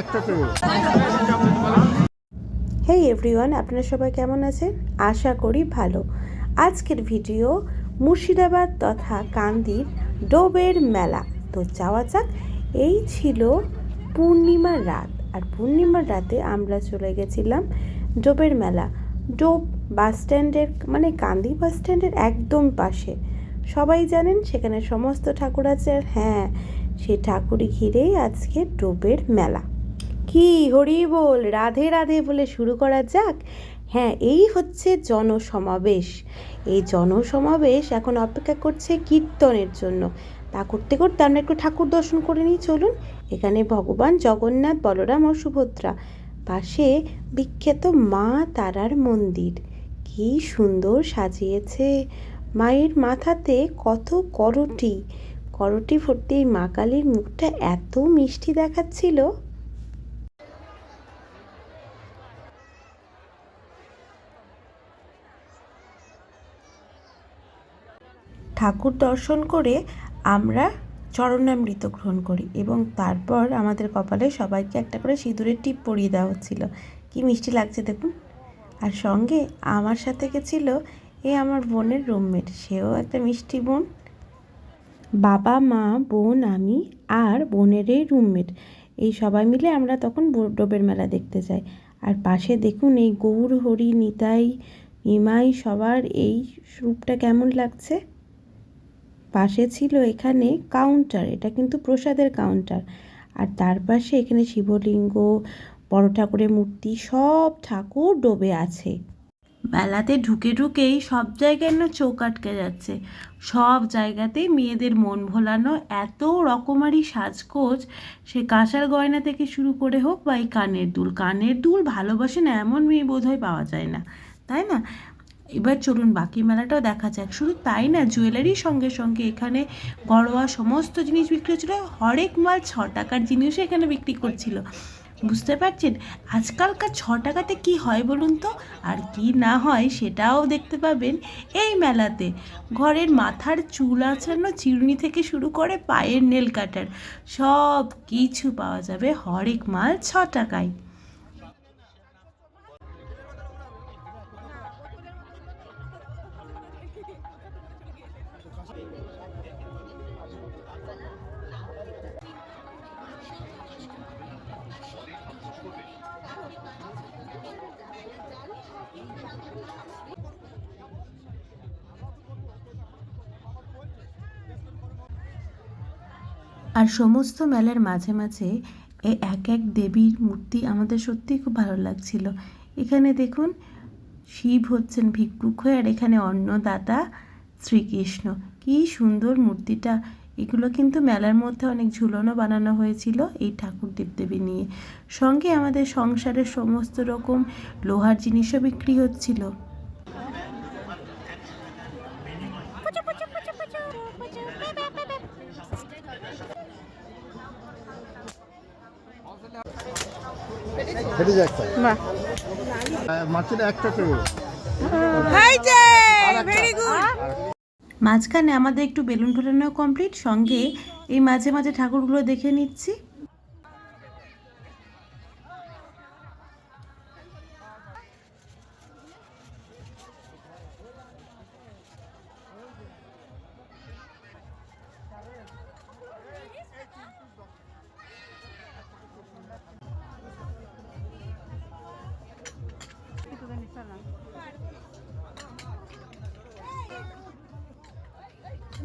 একটাতে হেই এভরিওয়ান আপনারা সবাই কেমন আছেন? আশা করি ভালো। আজকের ভিডিও মুর্শিদাবাদ তথা কান্দির ডোবের মেলা। তো যাওয়া যাক, এই ছিল পূর্ণিমার রাত। আর পূর্ণিমার রাতে আমরা চলে গেছিলাম ডোবের মেলা। ডোব বাস স্ট্যান্ডের মানে কান্দি বাস স্ট্যান্ডের একদম পাশে। সবাই জানেন সেখানে সমস্ত ঠাকুর আছে হ্যাঁ সে ঠাকুর ঘিরেই আজকে ডোবের মেলা। কি হরি বল, রাধে রাধে বলে শুরু করা যাক। হ্যাঁ এই হচ্ছে জনসমাবেশ। এই জনসমাবেশ এখন অপেক্ষা করছে কীর্তনের জন্য। তা করতে করতে আমরা একটু ঠাকুর দর্শন করে নিই, চলুন। এখানে ভগবান জগন্নাথ, বলরাম ও সুভদ্রা। পাশে বিখ্যাত মা তারার মন্দির। কি সুন্দর সাজিয়েছে। মায়ের মাথাতে কত করটি। করটি ভর্তি এই মা কালীর মুখটা এত মিষ্টি দেখাচ্ছিল। ঠাকুর দর্শন করে আমরা চরণামৃত গ্রহণ করি এবং তারপর আমাদের কপালে সবাইকে একটা করে সিঁদুরের টিপ পরিয়ে দেওয়া হচ্ছিল। কি মিষ্টি লাগছে দেখুন। আর সঙ্গে আমার সাথে গেছিল এ আমার বোনের রুমমেট সেও একটা মিষ্টি বোন। বাবা, মা, বোন, আমি আর বোনের এই রুমমেট এই সবাই মিলে আমরা তখন ডোবের মেলা দেখতে যাই। আর পাশে দেখুন এই গৌর, হরি, নিতাই, নিমাই সবার এই রূপটা কেমন লাগছে? পাশে ছিল এখানে কাউন্টার এটা কিন্তু প্রসাদের কাউন্টার আর তার পাশে এখানে শিবলিঙ্গ, বড় ঠাকুরের মূর্তি সব ঠাকুর ডোবে আছে। মেলাতে ঢুকে ঢুকেই সব জায়গায় না চোখ আটকে যাচ্ছে। সব জায়গাতেই মেয়েদের মন ভোলানো, এত রকমারি সাজগোজ, সে কাঁসার গয়না থেকে শুরু করে হোক বা এই কানের দুল। কানের দুল ভালোবাসে না, এমন মেয়ে বোধহয় পাওয়া যায় না। তাই না? এবার চলুন, বাকি মেলাটাও দেখা যাক। শুধু তাই না, জুয়েলারির সঙ্গে সঙ্গে এখানে ঘরোয়া সমস্ত জিনিস বিক্রি হচ্ছিল। হরেক মাল ছ টাকার জিনিসও এখানে বিক্রি করছিল। বুঝতে পারছেন? আজকালকার ছ টাকাতে কি হয় বলুন তো? আর কি না হয় সেটাও দেখতে পাবেন এই মেলাতে। ঘরের মাথার চুল আছানো চিরুনি থেকে শুরু করে পায়ের নেল কাটার সব কিছু পাওয়া যাবে হরেক মাল ছ টাকায় আর সমস্ত মেলার মাঝে মাঝে এক এক দেবীর মূর্তি আমাদের সত্যিই খুব ভালো লাগছিল। এখানে দেখুন, শিব হচ্ছেন ভিক্ষুক হয়ে আর এখানে অন্নদাতা শ্রীকৃষ্ণ। কি সুন্দর মূর্তিটা। এগুলো কিন্তু মেলার মধ্যে অনেক ঝুলনও বানানো হয়েছিল এই ঠাকুর দেবদেবী নিয়ে। সঙ্গে আমাদের সংসারের সমস্ত রকম লোহার জিনিসও বিক্রি হচ্ছিল। ফেটে যায় একটা। করে। হাই জে ভেরি গুড মাঝখানে আমাদের একটু বেলুন ফোটানো কমপ্লিট সঙ্গে এই মাঝে মাঝে ঠাকুরগুলো দেখে নিচ্ছি।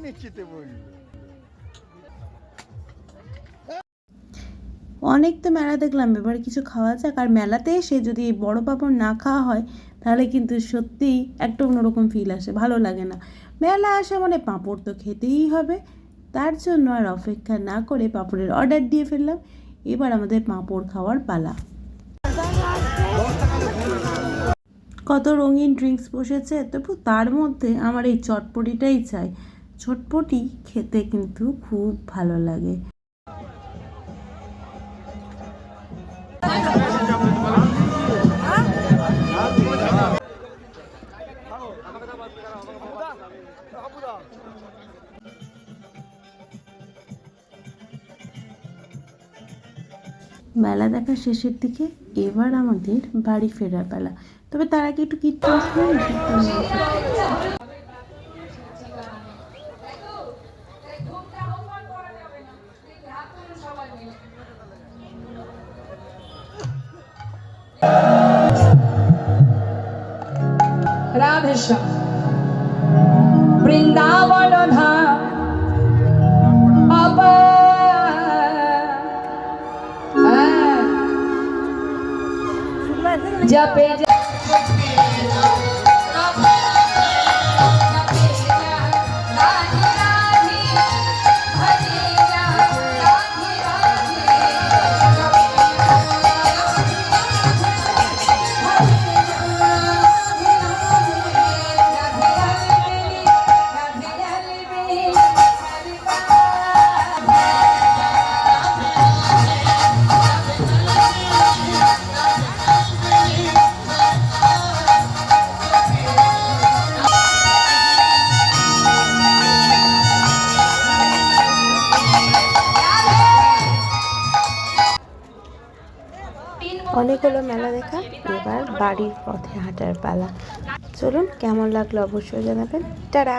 নিশ্চিতে অনেক তো মেলা দেখলাম, এবার কিছু খাওয়া যাক। আর মেলাতে এসে যদি এই বড় পাপড় না খাওয়া হয়, তাহলে কিন্তু সত্যিই একটা অন্যরকম ফিল আসে, ভালো লাগে না। মেলা আসা মানে পাঁপড় তো খেতেই হবে। তার জন্য আর অপেক্ষা না করে পাঁপড়ের অর্ডার দিয়ে ফেললাম। এবার আমাদের পাঁপড় খাওয়ার পালা। কত রঙিন ড্রিঙ্কস বসেছে, তবু তার মধ্যে আমার এই চটপটিটাই চাই। চটপটি খেতে কিন্তু খুব ভালো লাগে। মেলা দেখা শেষের দিকে এবার আমাদের বাড়ি ফেরার বেলা। তবে তার আগে একটু কীর্তন রাধেশ্যাম। বৃন্দাবন ধাম জপে অনেক হলো মেলা দেখা, এবার বাড়ির পথে হাঁটার পালা। চলুন, কেমন লাগল অবশ্যই জানাবেন। টাটা!